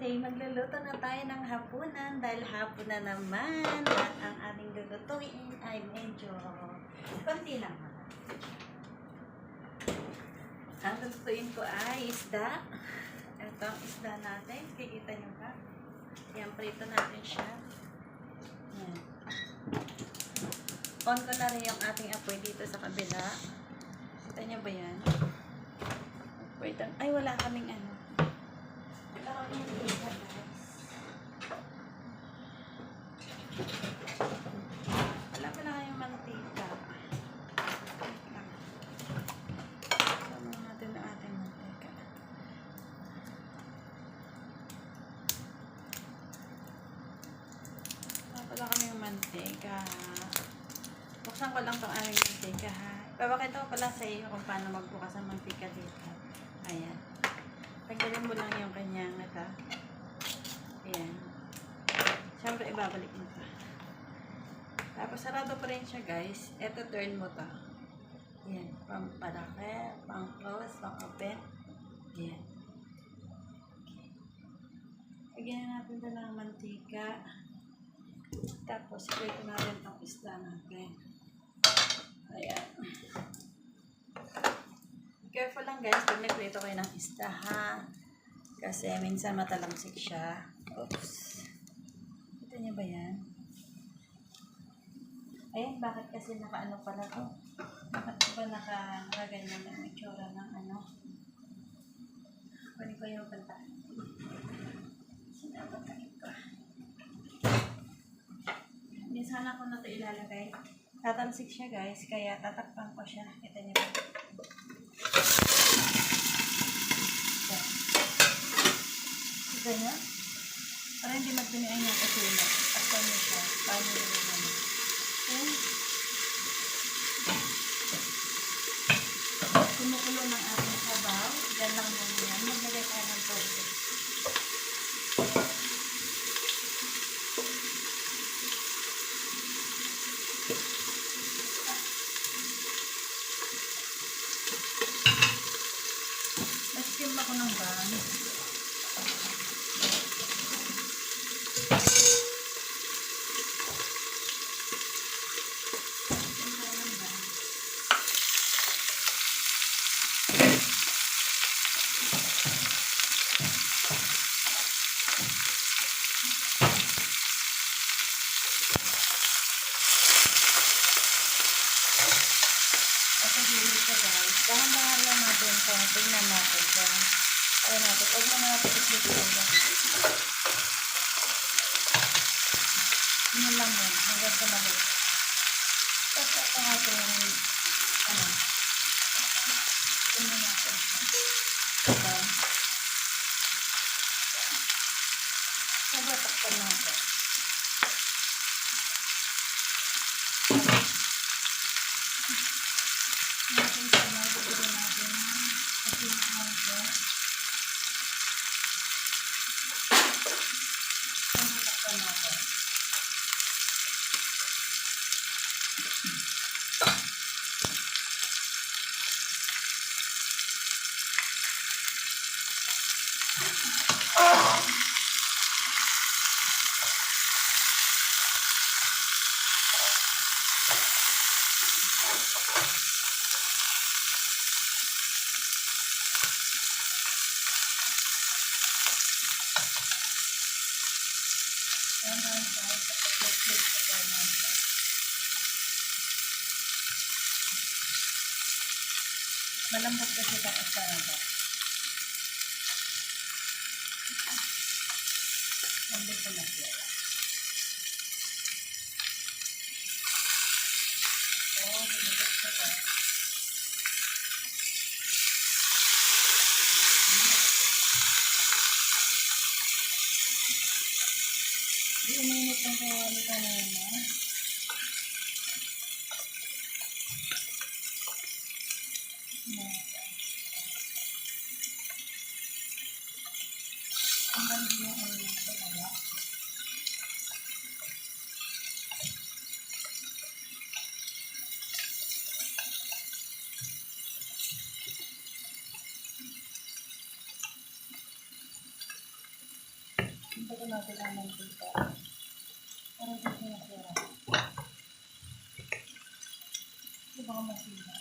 today magluluto na tayo ng hapunan dahil hapon na naman at ang ating lulutuin ay medyo konti lang. Ang lulutuin ko ay isda. Ito ang isda natin. Kikita nyo ba? Yan, prito natin siya. Yan. On ko na rin yung ating apoy dito sa kabila. Kita nyo ba yan? Wait, ay wala kaming ano. Wala kaming mantika, guys. Wala pala kayong mantika. Wait lang. Sama natin ang ating mantika. Wala pala mantika. Buksan ko lang tong aming mantika ha. Ipapakita ko pala sa iyo kung paano magbukas ang mantika dito. Ayan. Tanggalin mo lang yung kanyang ito. Ayan. Siyempre, ibabalik mo pa. Tapos, sarado pa rin siya, guys. Ito, turn mo to. Ayan. Pang palaki, pang close, pang open. Ayan. Lagyan na natin ito ng mantika. Tapos, ipito natin itong isda natin. Ayan. Careful lang guys pag nagprito kayo ng isda ha. Kasi minsan matalangsik siya. Oops. Ito niyo ba yan? Ayan, bakit kasi nakaano pala to? Bakit ba naka, nakaganyan ang itsura ng ano? Kunin ko yung kanta. Sinapatay ko. Hindi sana ko na ito ilalagay. Tatalsik siya guys, kaya tatakpan ko siya. Ito niyo ba? Ganyan. Para hindi magpinian yung kasino. At paano siya? Paano yung ano? Yan. Kumukulo ng ating sabaw. Diyan lang muna yan. Maglagay tayo ng tubig. Nag-skim ako ng bang. Skim tayo ng bang. Kasi hindi siya guys. Dahan-dahan ito. Tingnan natin ito. Ayun natin. Huwag mo natin islipin ito. Yun lang yun. Hanggang sa mali. Tapos ito natin yung ano. Tingnan natin. Ito. Nabatakpan natin. natin sa mga natin kasi ito Pagkatakpan natin. Hanggang sa sa pag-click sa ganyan. Malambot kasi ka sa ano. Lambot ko na siya. Oh, lumabot siya ka. Di uminit ng kaya ano ka na yun, ha? Ang ganda yung ano ito, wala. Ito natin ang mantika. Parang hindi nasira. Ito baka masira.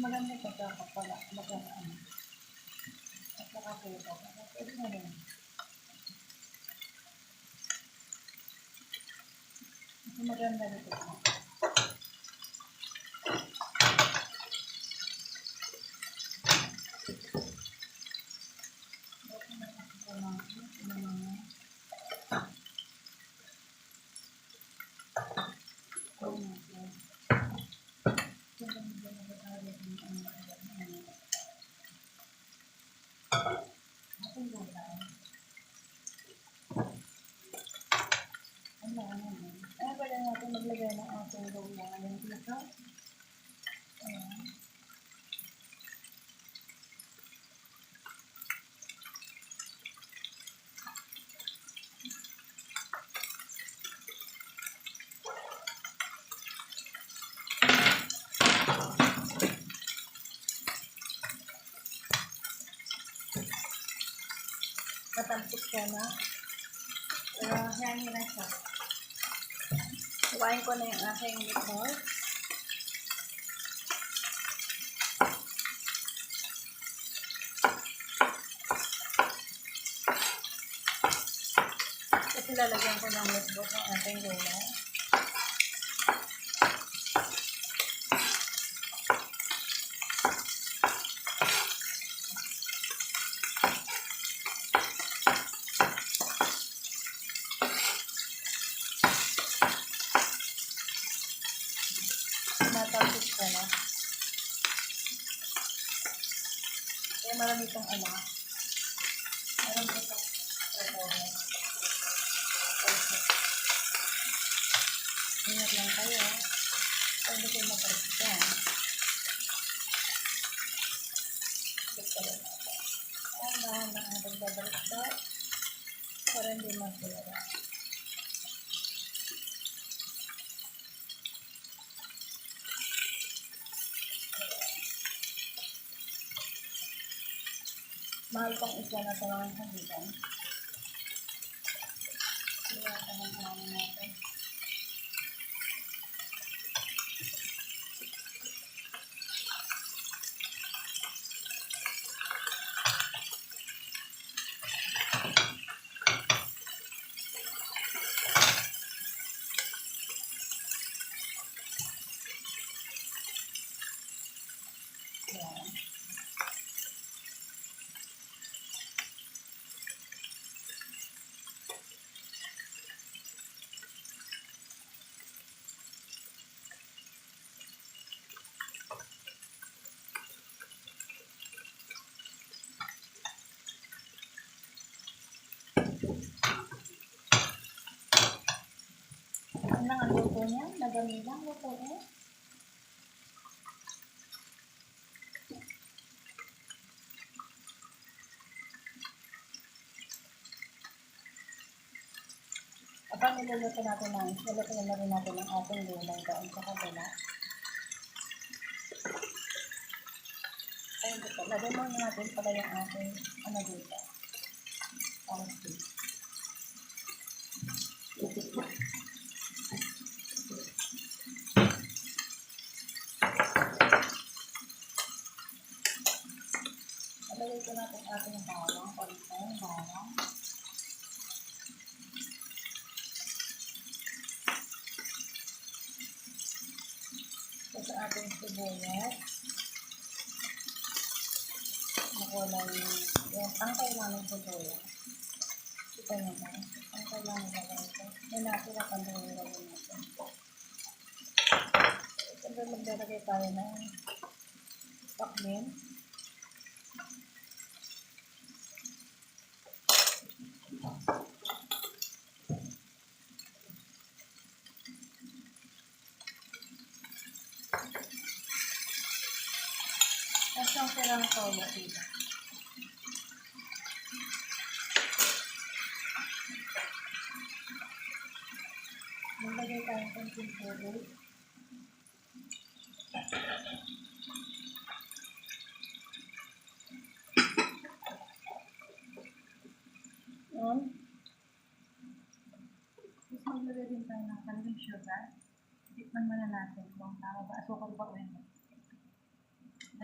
Maganda ito sa kapala. Maganda ano. At saka kuya. Pwede na rin. Mas maganda dito. Ating gawin ngayon dito? Ayan. Matampik ka na. Pero hangin na siya. Kuhain ko na yung aking meatball. Kasi lalagyan ko ng meatball ng ating gulay. Tumatapos ka na. Kaya marami itong ano. Marami itong trabaho. Ingat lang kayo. Pwede kayo mapalit dyan. Ito rin ako. Ang bahan na ang pagbabalik para hindi masira. Mahal pang isla na sa mga kahitan. Kaya tahan natin. Ano ang luto niya? Madami lang luto eh. Kapag niluluto natin ng, niluluto na rin natin ng ating gulay doon sa kabila. Ayun dito. Lagay muna natin pala yung ating ano dito. Parang steak. Natin ating bawang, palitong bawang. Ito sa ating sibuyas. Makulay yung ang kailangan ng sibuyas. Ito naman. Ang kailangan ng ito. May natira pa din yung gawin natin. Ito maglalagay tayo ng pakmin. masarap ang toyo dito. Maglagay tayo ng konting. Yan. Tapos maglagay din tayo ng kalimang ah. sugar. Tikman mo na natin kung tama ba. Asukal ba o hindi.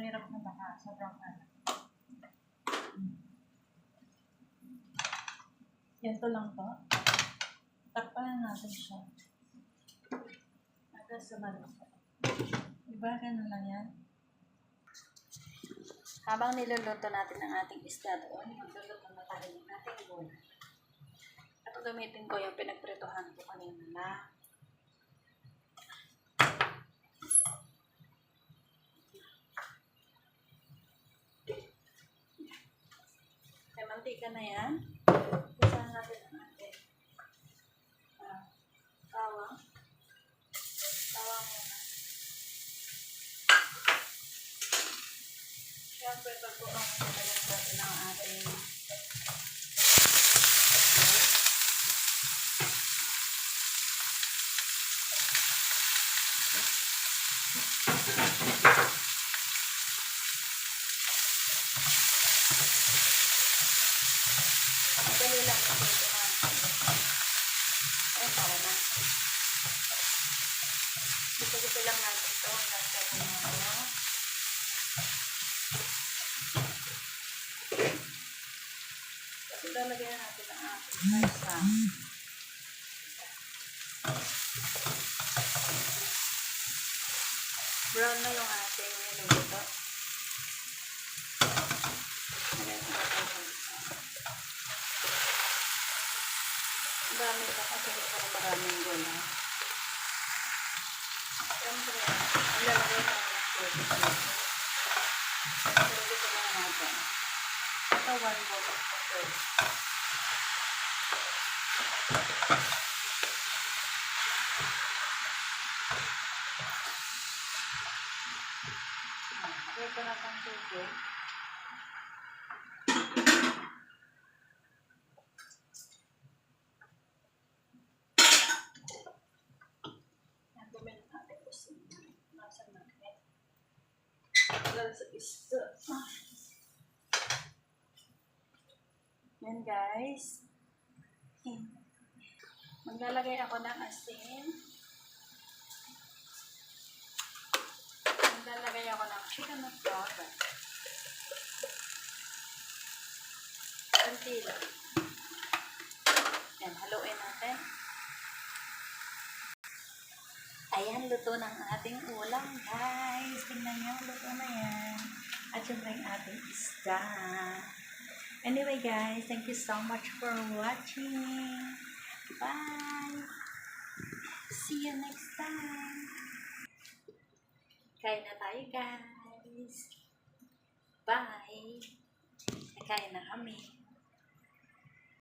Nahirap na baka. Sobrang ano. Mm. Ganito lang to. Takpan na natin siya. Hanggang sumalit. Diba? Ganun lang yan. Habang niluluto natin ang ating isda doon, magluluto na tayo ng ating gulay. At gamitin ko yung pinagpritohan ko kanina na May mantika na yan. Isahan natin ang ating ah, tawang. Tawang muna. Siyempre, pag po ang talagang natin ang ating Madali lang ito ito na. Ay, para na. Gusto-gusto lang natin ito. Nasa ano. Tapos lalagyan natin ang ating salsa. Brown na yung ating ang. Ang dami pa kasi para maraming gulay. Siyempre, ang lalagay ko ng tubig dito. Pero dito lang natin. Ito, one bowl of water. Okay ko na pang tubig. Ang dumi ng ating kusina. Nasa natin. Lalo sa isa. Yan guys. Maglalagay ako ng asin. Maglalagay ako ng chicken at butter. Kunti lang. Yan, haluin natin. Ayan, luto ng ating ulam, guys. Tingnan nyo, luto na yan. At syempre ang ating isda. Anyway, guys, thank you so much for watching. Bye! See you next time! Kain na tayo, guys. Bye! Nakain na kami.